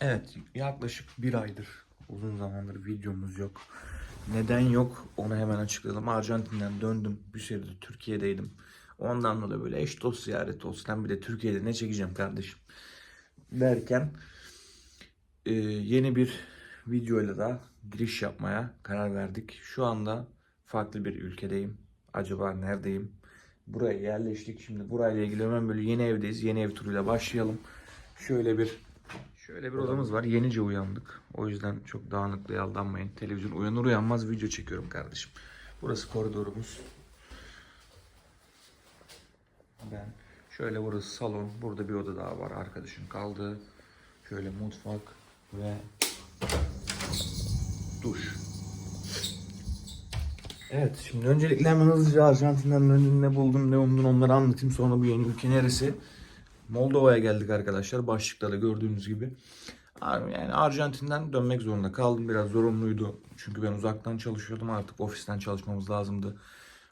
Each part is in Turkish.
Evet yaklaşık bir aydır uzun zamandır videomuz yok. Neden yok onu hemen açıklayalım. Arjantin'den döndüm. Bir süredir Türkiye'deydim. Ondan dolayı böyle eş dost ziyareti olsun. Hem bir de Türkiye'de ne çekeceğim kardeşim derken e, yeni bir videoyla da giriş yapmaya karar verdik. Şu anda farklı bir ülkedeyim. Acaba neredeyim? Buraya yerleştik. Şimdi burayla ilgili hemen böyle yeni evdeyiz. Yeni ev turuyla başlayalım. Şöyle bir şöyle bir odamız var. Yenice uyandık. O yüzden çok dağınıklığa aldanmayın. Televizyon uyanır uyanmaz video çekiyorum kardeşim. Burası koridorumuz. Ben şöyle burası salon. Burada bir oda daha var arkadaşım kaldı. Şöyle mutfak ve duş. Evet şimdi öncelikle hemen hızlıca Arjantin'den ne buldum ne umdum onları anlatayım. Sonra bu yeni ülke neresi? Moldova'ya geldik arkadaşlar. Başlıkta da gördüğünüz gibi. Yani Arjantin'den dönmek zorunda kaldım. Biraz zorunluydu. Çünkü ben uzaktan çalışıyordum. Artık ofisten çalışmamız lazımdı.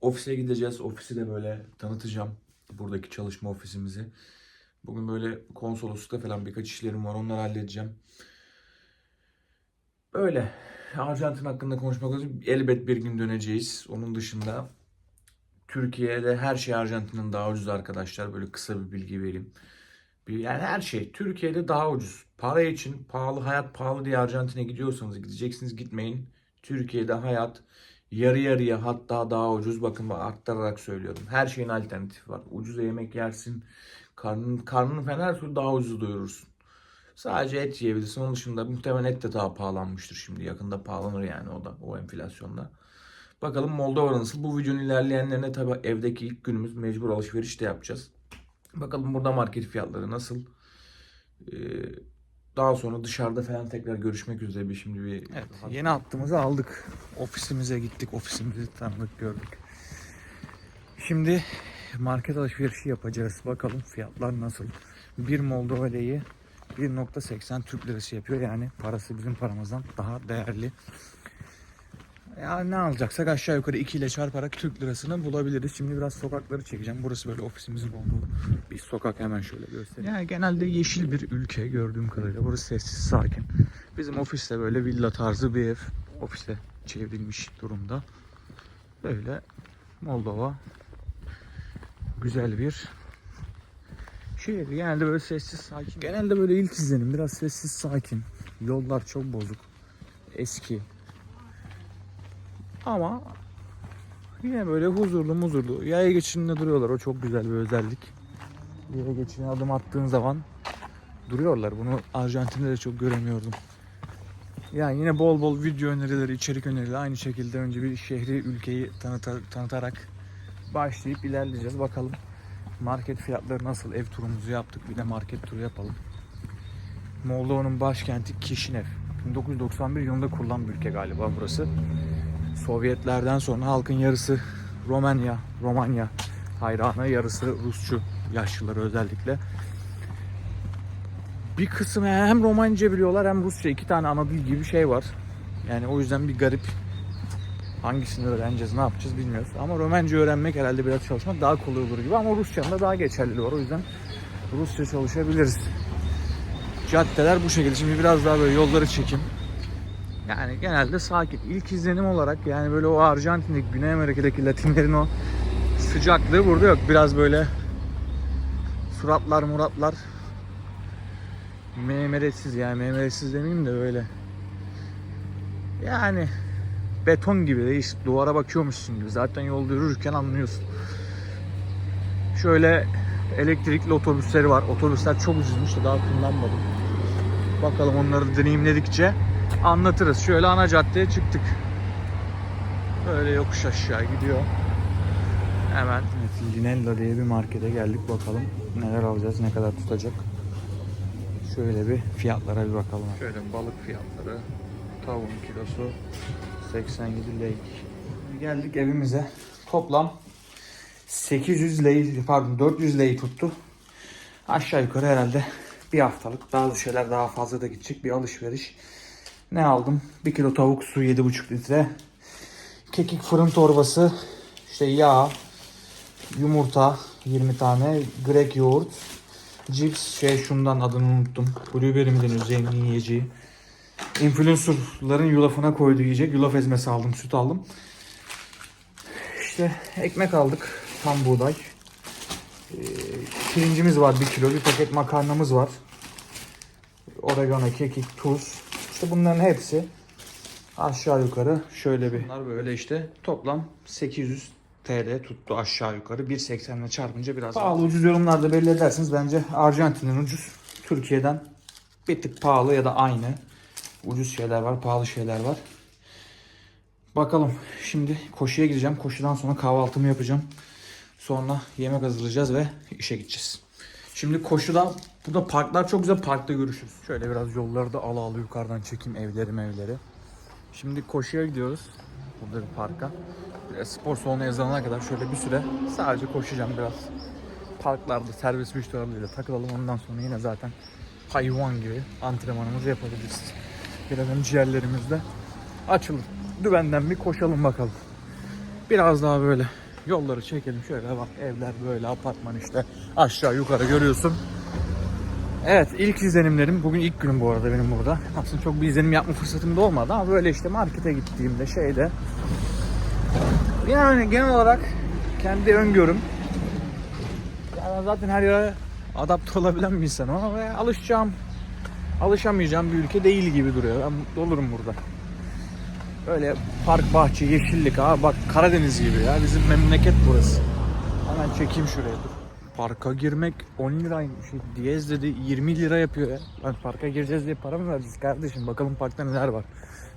Ofise gideceğiz. Ofisi de böyle tanıtacağım. Buradaki çalışma ofisimizi. Bugün böyle konsoloslukta falan birkaç işlerim var. Onları halledeceğim. Böyle. Arjantin hakkında konuşmak lazım. Elbet bir gün döneceğiz. Onun dışında Türkiye'de her şey Arjantin'den daha ucuz arkadaşlar. Böyle kısa bir bilgi vereyim. Yani her şey Türkiye'de daha ucuz. Para için pahalı, hayat pahalı diye Arjantin'e gidiyorsanız gideceksiniz gitmeyin. Türkiye'de hayat yarı yarıya hatta daha ucuz. Bakın bak arttararak söylüyorum. Her şeyin alternatifi var. Ucuz yemek yersin. Karnın, karnını falan her türlü daha ucuz doyurursun. Sadece et yiyebilirsin. Onun dışında muhtemelen et de daha pahalanmıştır şimdi. Yakında pahalanır yani o da o enflasyonda. Bakalım Moldova nasıl? Bu videonun ilerleyenlerine tabi evdeki ilk günümüz mecbur alışveriş de yapacağız. Bakalım burada market fiyatları nasıl? Ee, daha sonra dışarıda falan tekrar görüşmek üzere bir şimdi bir evet, yeni hattımızı aldık. Ofisimize gittik. Ofisimizi tanıdık gördük. Şimdi market alışverişi yapacağız. Bakalım fiyatlar nasıl? 1 Moldova lei 1.80 Türk lirası yapıyor. Yani parası bizim paramızdan daha değerli. Ya ne alacaksak aşağı yukarı 2 ile çarparak Türk lirasını bulabiliriz. Şimdi biraz sokakları çekeceğim. Burası böyle ofisimizin olduğu bir sokak hemen şöyle göstereyim. Yani genelde yeşil bir ülke gördüğüm kadarıyla. Burası sessiz, sakin. Bizim ofis de böyle villa tarzı bir ev. Ofise çevrilmiş durumda. Böyle Moldova güzel bir şehir. Genelde böyle sessiz, sakin. Genelde böyle ilk izlenim biraz sessiz, sakin. Yollar çok bozuk. Eski, ama yine böyle huzurlu muzurlu. Yaya geçidinde duruyorlar. O çok güzel bir özellik. Yaya geçidine adım attığın zaman duruyorlar. Bunu Arjantin'de de çok göremiyordum. Yani yine bol bol video önerileri, içerik önerileri aynı şekilde önce bir şehri, ülkeyi tanıta- tanıtarak başlayıp ilerleyeceğiz. Bakalım market fiyatları nasıl? Ev turumuzu yaptık. Bir de market turu yapalım. Moldova'nın başkenti Kişinev. 1991 yılında kurulan bir ülke galiba burası. Sovyetlerden sonra halkın yarısı Romanya, Romanya hayranı, yarısı Rusçu yaşlıları özellikle. Bir kısım hem Romanca biliyorlar hem Rusça iki tane ana dil gibi bir şey var. Yani o yüzden bir garip. Hangisini öğreneceğiz, ne yapacağız bilmiyoruz. Ama Romence öğrenmek herhalde biraz çalışmak daha kolay olur gibi ama Rusça'nın da daha geçerliliği var. O yüzden Rusça çalışabiliriz. Caddeler bu şekilde. Şimdi biraz daha böyle yolları çekeyim. Yani genelde sakin. İlk izlenim olarak yani böyle o Arjantin'deki, Güney Amerika'daki Latinlerin o sıcaklığı burada yok. Biraz böyle suratlar muratlar meymeretsiz yani meymeretsiz demeyeyim de böyle yani beton gibi de işte duvara bakıyormuşsun gibi. Zaten yolda yürürken anlıyorsun. Şöyle elektrikli otobüsleri var. Otobüsler çok ucuzmuş da daha kullanmadım. Bakalım onları deneyimledikçe anlatırız. Şöyle ana caddeye çıktık. Böyle yokuş aşağı gidiyor. Hemen evet, Linella diye bir markete geldik bakalım neler alacağız ne kadar tutacak. Şöyle bir fiyatlara bir bakalım. Şöyle balık fiyatları. Tavuğun kilosu 87 lei. Geldik evimize. Toplam 800 lei pardon 400 lei tuttu. Aşağı yukarı herhalde bir haftalık bazı şeyler daha fazla da gidecek bir alışveriş. Ne aldım? 1 kilo tavuk su 7,5 litre. Kekik fırın torbası. işte yağ. Yumurta 20 tane. Grek yoğurt. Cips şey şundan adını unuttum. Blueberry mi deniyor zengin yiyeceği. Influencerların yulafına koyduğu yiyecek. Yulaf ezmesi aldım, süt aldım. İşte ekmek aldık. Tam buğday. Ee, pirincimiz var 1 kilo. Bir paket makarnamız var. Oregano, kekik, tuz. İşte bunların hepsi aşağı yukarı şöyle bir. Bunlar böyle işte toplam 800 TL tuttu aşağı yukarı. 1.80 ile çarpınca biraz pahalı ucuz yorumlarda belli edersiniz. Bence Arjantin'den ucuz. Türkiye'den bir tık pahalı ya da aynı. Ucuz şeyler var, pahalı şeyler var. Bakalım şimdi koşuya gideceğim. Koşudan sonra kahvaltımı yapacağım. Sonra yemek hazırlayacağız ve işe gideceğiz. Şimdi koşuda burada parklar çok güzel. Parkta görüşürüz. Şöyle biraz yolları da ala ala yukarıdan çekeyim evleri evleri. Şimdi koşuya gidiyoruz. Burada bir parka. Biraz spor salonu yazılana kadar şöyle bir süre sadece koşacağım biraz. Parklarda serbest müşterilerle takılalım. Ondan sonra yine zaten hayvan gibi antrenmanımızı yapabiliriz. Birazdan ciğerlerimiz de açılır. Dübenden bir koşalım bakalım. Biraz daha böyle yolları çekelim. Şöyle bak evler böyle apartman işte aşağı yukarı görüyorsun. Evet ilk izlenimlerim bugün ilk günüm bu arada benim burada. Aslında çok bir izlenim yapma fırsatım da olmadı ama böyle işte markete gittiğimde şeyde yani genel olarak kendi öngörüm yani zaten her yere adapte olabilen bir insanım ama alışacağım alışamayacağım bir ülke değil gibi duruyor. Ben mutlu olurum burada. Böyle park, bahçe, yeşillik. Aa bak Karadeniz gibi ya. Bizim memleket burası. Hemen çekeyim şuraya dur. Parka girmek 10 liraymış. Diyez dedi 20 lira yapıyor ya. Ben parka gireceğiz diye para mı vereceğiz kardeşim? Bakalım parkta neler var.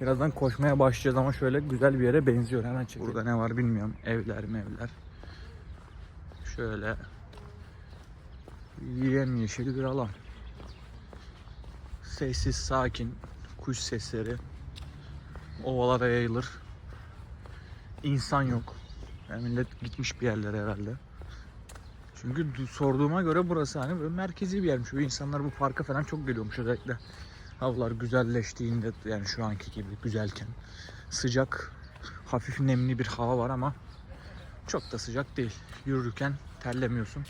Birazdan koşmaya başlayacağız ama şöyle güzel bir yere benziyor. Hemen çekeyim. Burada ne var bilmiyorum. Evler mevler. Şöyle yemyeşil bir alan. Sessiz, sakin, kuş sesleri ovalara yayılır. İnsan yok. Yani millet gitmiş bir yerlere herhalde. Çünkü du- sorduğuma göre burası hani böyle merkezi bir yermiş. Böyle insanlar bu parka falan çok geliyormuş özellikle. Havalar güzelleştiğinde yani şu anki gibi güzelken. Sıcak, hafif nemli bir hava var ama çok da sıcak değil. Yürürken terlemiyorsun.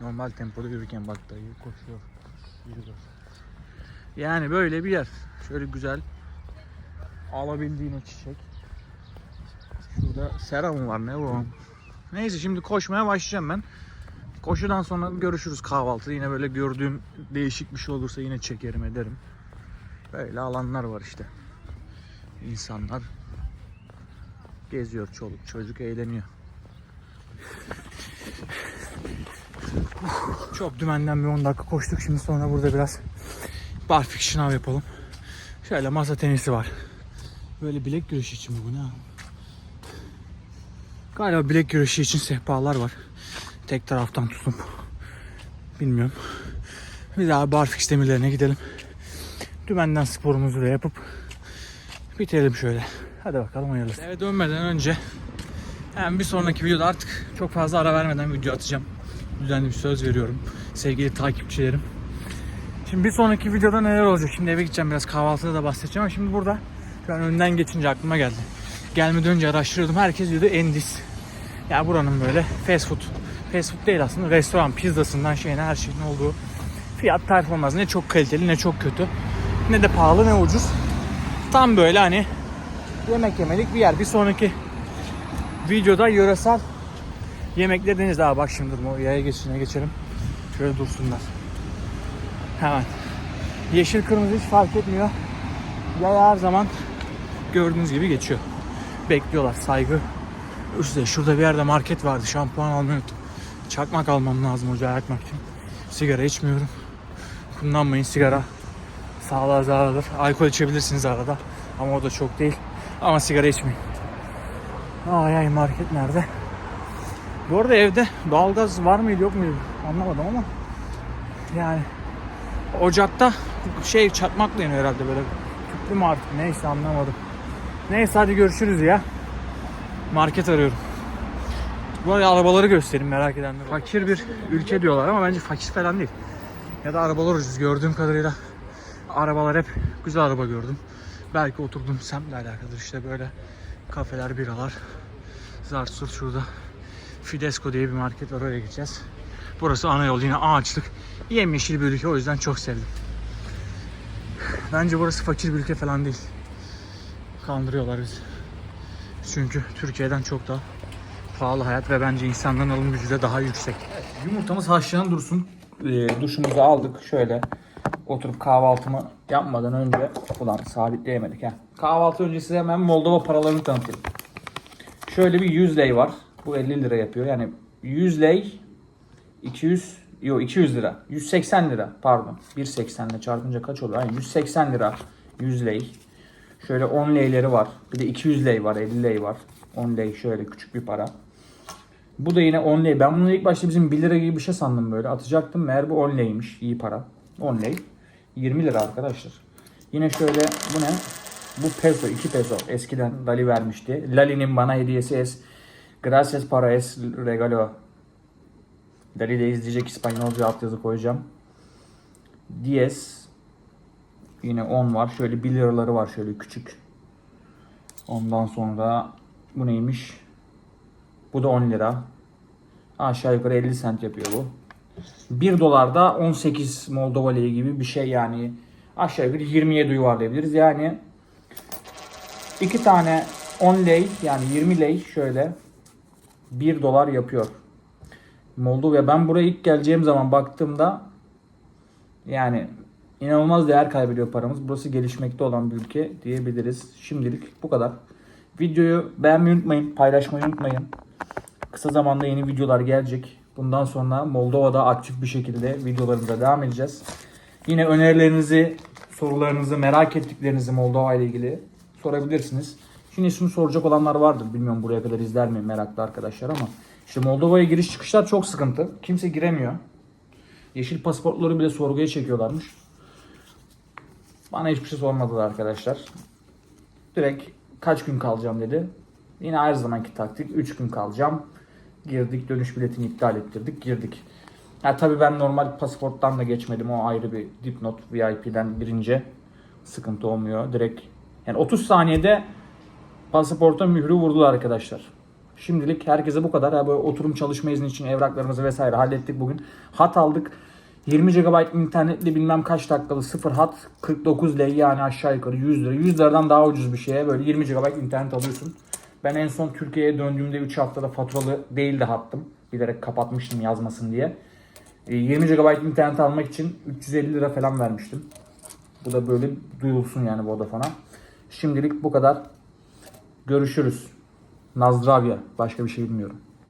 Normal tempoda yürürken bak dayı koşuyor. Yürüyor. Yani böyle bir yer. Şöyle güzel alabildiğin o çiçek. Şurada sera var ne bu? Neyse şimdi koşmaya başlayacağım ben. Koşudan sonra görüşürüz kahvaltı. Yine böyle gördüğüm değişik bir şey olursa yine çekerim ederim. Böyle alanlar var işte. İnsanlar geziyor çoluk çocuk eğleniyor. Çok dümenden bir 10 dakika koştuk. Şimdi sonra burada biraz barfik şınav yapalım. Şöyle masa tenisi var. Böyle bilek güreşi için mi bu ne? Galiba bilek güreşi için sehpalar var. Tek taraftan tutup. Bilmiyorum. Bir daha barfix demirlerine gidelim. Dümenden sporumuzu da yapıp bitirelim şöyle. Hadi bakalım hayırlısı. Eve dönmeden önce hem bir sonraki videoda artık çok fazla ara vermeden video atacağım. Düzenli bir söz veriyorum. Sevgili takipçilerim. Şimdi bir sonraki videoda neler olacak? Şimdi eve gideceğim biraz kahvaltıda da bahsedeceğim ama şimdi burada şu an önden geçince aklıma geldi. Gelmeden önce araştırıyordum. Herkes diyordu Endis. Ya buranın böyle fast food. Fast food değil aslında restoran pizzasından şeyine her şeyin olduğu fiyat performans ne çok kaliteli ne çok kötü. Ne de pahalı ne ucuz. Tam böyle hani yemek yemelik bir yer. Bir sonraki videoda yöresel yemekleri deniz. Daha bak şimdi dur, o yaya geçişine geçelim. Şöyle dursunlar. Hemen. Yeşil kırmızı hiç fark etmiyor. Yaya her zaman gördüğünüz gibi geçiyor. Bekliyorlar saygı. İşte şurada bir yerde market vardı. Şampuan almayı unuttum. Çakmak almam lazım ocağı yakmak için. Sigara içmiyorum. Kullanmayın sigara. Sağlığa zararlıdır. Alkol içebilirsiniz arada. Ama o da çok değil. Ama sigara içmeyin. Ay ay market nerede? Bu arada evde doğalgaz var mıydı yok muydu anlamadım ama yani ocakta şey çakmakla yanıyor herhalde böyle tüplü mü artık neyse anlamadım. Neyse hadi görüşürüz ya. Market arıyorum. Bu arada arabaları göstereyim merak edenler. Fakir bir ülke diyorlar ama bence fakir falan değil. Ya da arabalar ucuz gördüğüm kadarıyla arabalar hep güzel araba gördüm. Belki oturduğum semtle alakalıdır işte böyle kafeler, biralar. Zarsur şurada Fidesco diye bir market var oraya gideceğiz. Burası ana yol yine ağaçlık. Yemyeşil bir ülke o yüzden çok sevdim. Bence burası fakir bir ülke falan değil. Kandırıyorlar bizi. Çünkü Türkiye'den çok daha pahalı hayat ve bence insanların alım gücü de daha yüksek. Yumurtamız haşlayan dursun. Ee, duşumuzu aldık şöyle. Oturup kahvaltımı yapmadan önce ulan sabitleyemedik ha. Kahvaltı öncesi hemen Moldova paralarını tanıtayım. Şöyle bir 100 lei var. Bu 50 lira yapıyor. Yani 100 lei 200 yok 200 lira. 180 lira pardon. 1.80 ile çarpınca kaç oluyor? Yani 180 lira 100 lei. Şöyle 10 leileri var. Bir de 200 lei var, 50 lei var. 10 lei şöyle küçük bir para. Bu da yine 10 lei. Ben bunu ilk başta bizim 1 lira gibi bir şey sandım böyle. Atacaktım. Meğer bu 10 leymiş. İyi para. 10 lei. 20 lira arkadaşlar. Yine şöyle bu ne? Bu peso. 2 peso. Eskiden Dali vermişti. Lali'nin bana hediyesi es. Gracias para es regalo. Dali de izleyecek İspanyolca altyazı koyacağım. Diez. Yine 10 var. Şöyle 1 liraları var şöyle küçük. Ondan sonra bu neymiş? Bu da 10 lira. Aşağı yukarı 50 sent yapıyor bu. 1 dolar da 18 Moldova lei gibi bir şey yani. Aşağı yukarı 27 yuvarlayabiliriz. Yani iki tane 10 lei yani 20 lei şöyle 1 dolar yapıyor. Moldova ben buraya ilk geleceğim zaman baktığımda yani inanılmaz değer kaybediyor paramız. Burası gelişmekte olan bir ülke diyebiliriz. Şimdilik bu kadar. Videoyu beğenmeyi unutmayın, paylaşmayı unutmayın. Kısa zamanda yeni videolar gelecek. Bundan sonra Moldova'da aktif bir şekilde videolarımıza devam edeceğiz. Yine önerilerinizi, sorularınızı, merak ettiklerinizi Moldova ile ilgili sorabilirsiniz. Şimdi şunu soracak olanlar vardır. Bilmiyorum buraya kadar izler mi meraklı arkadaşlar ama işte Moldova'ya giriş çıkışlar çok sıkıntı. Kimse giremiyor. Yeşil pasaportları bile sorguya çekiyorlarmış. Bana hiçbir şey sormadılar arkadaşlar. Direkt kaç gün kalacağım dedi. Yine her zamanki taktik 3 gün kalacağım. Girdik dönüş biletini iptal ettirdik girdik. Ha tabii ben normal pasaporttan da geçmedim o ayrı bir dipnot VIP'den birinci sıkıntı olmuyor. Direkt yani 30 saniyede pasaporta mührü vurdular arkadaşlar. Şimdilik herkese bu kadar. Ha, böyle oturum çalışma izni için evraklarımızı vesaire hallettik bugün. Hat aldık. 20 GB internetli bilmem kaç dakikalı sıfır hat 49 lira yani aşağı yukarı 100 lira. 100 liradan daha ucuz bir şeye böyle 20 GB internet alıyorsun. Ben en son Türkiye'ye döndüğümde 3 haftada faturalı değildi hattım. Bilerek kapatmıştım yazmasın diye. E, 20 GB internet almak için 350 lira falan vermiştim. Bu da böyle duyulsun yani Vodafone'a. Şimdilik bu kadar. Görüşürüz. Nazdravya. Başka bir şey bilmiyorum.